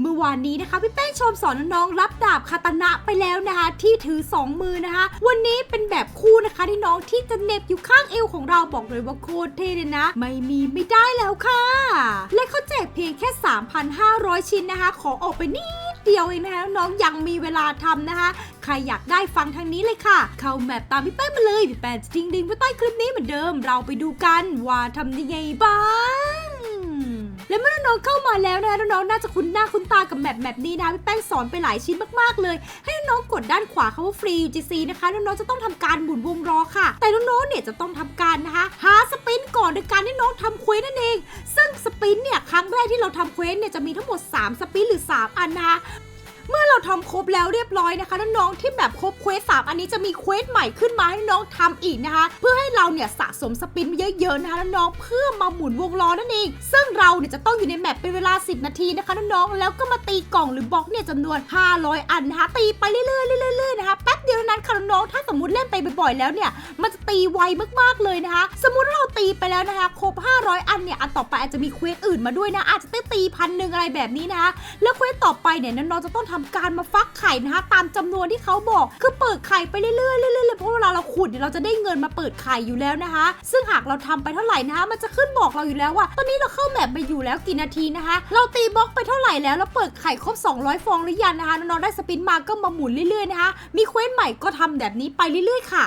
เมื่อวานนี้นะคะพี่แป้งชมสอนน้องรับดาบคาตนะไปแล้วนะคะ ที่ถือ 2 มือนะคะ วันนี้เป็นแบบคู่นะคะที่น้องที่จะเน็บอยู่ข้างเอวของเราบอกเลยว่าโคตรเท่เลยนะ ไม่มีไม่ได้แล้วค่ะ และเขาแจกเพียงแค่ 3,500 ชิ้นนะคะ ขอออกไปนิดเดียวเองนะคะน้องยังมีเวลาทำนะคะ ใครอยากได้ฟังทางนี้เลยค่ะ เข้าแมปตามพี่แป้งมาเลยพี่แป้งจะทิ้งลิงไว้ใต้คลิปนี้เหมือนเดิม เราไปดูกันว่าทำยังไงบ้าง และเมื่อน้องเข้ามาแล้วนะน้องน่าจะคุ้นหน้าคุ้นตากับแมปแมปนี้นะพี่แป้งสอนไปหลายชิ้นมากๆเลย ให้น้องกดด้านขวาคำว่าฟรี UGC นะคะน้องๆจะต้องทำการหมุนวงล้อค่ะ แต่น้องๆเนี่ยจะต้องทำการนะคะหาสปินก่อนโดยการที่น้องทำเควสนั่นเอง ซึ่งสปินเนี่ยครั้งแรกที่เราทำเควสเนี่ยจะมีทั้งหมด 3 สปินหรือ 3 อันนะคะ เมื่อเราทำครบแล้วเรียบร้อยนะคะน้องๆที่แบบครบเควสสามอันนี้จะมีเควสใหม่ขึ้นมาให้น้องทำอีกนะคะ เพื่อให้เราเนี่ยสะสมสปินเยอะๆนะคะน้องๆเพื่อมาหมุนวงล้อนั่นเอง ซึ่งเราเนี่ยจะต้องอยู่ในแมปเป็นเวลา 10 นาทีนะคะน้องๆแล้วก็มาตีกล่องหรือบล็อกเนี่ยจำนวน 500 อันนะคะตีไปเรื่อยๆเรื่อย เดียวเท่านั้นค่ะน้องๆถ้าสมมติเล่นไปบ่อยๆแล้วเนี่ย มันจะตีไวมากๆเลยนะคะ สมมติเราตีไปแล้วนะคะ ครบ 500 อันเนี่ยอันต่อไปอาจจะมีเควสอื่นมาด้วยนะ อาจจะได้ตีพันหนึ่งอะไรแบบนี้นะคะ แล้วเควสต่อไปเนี่ยน้องๆจะต้องทำการมาฟักไข่นะคะ ตามจำนวนที่เขาบอก คือเปิดไข่ไปเรื่อยๆเรื่อยๆเลยเพราะเวลาเราขุดเนี่ยเราจะได้เงินมาเปิดไข่อยู่แล้วนะคะ ซึ่งหากเราทำไปเท่าไหร่นะคะ มันจะขึ้นบอกเราอยู่แล้วว่า ตอนนี้เราเข้าแมปไปอยู่แล้วกี่นาทีนะคะ เราตีบล็อกไปเท่าไหร่แล้วแล้วเปิดไข่ครบ 200 ฟองหรือยังนะคะน้องๆได้สปินมาก็มาหมุนเรื่อยๆนะคะมีเควสใหม่ก็ทำแบบนี้ไปเรื่อยๆค่ะ